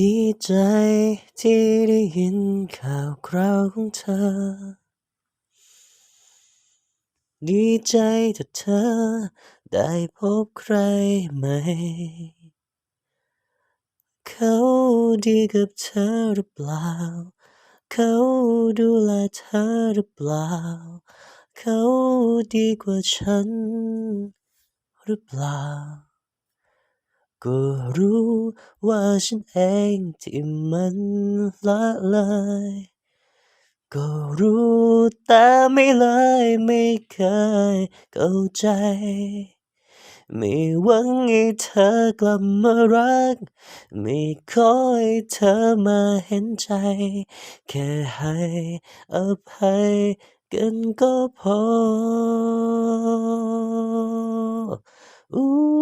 ดีใจที่ได้ยินข่าวคราวของเธอ ดีใจถ้าเธอได้พบใครใหม่ เขาดีกับเธอหรือเปล่า เขาดูแลเธอหรือเปล่า เขาดีกว่าฉันหรือเปล่า ก็รู้ว่าฉันเองที่มันละเลย ก็รู้แต่ไม่เลยไม่เคยเข้าใจ ไม่หวังให้เธอกลับมารัก ไม่ขอให้เธอมาเห็นใจ แค่ให้อภัยกันก็พออู้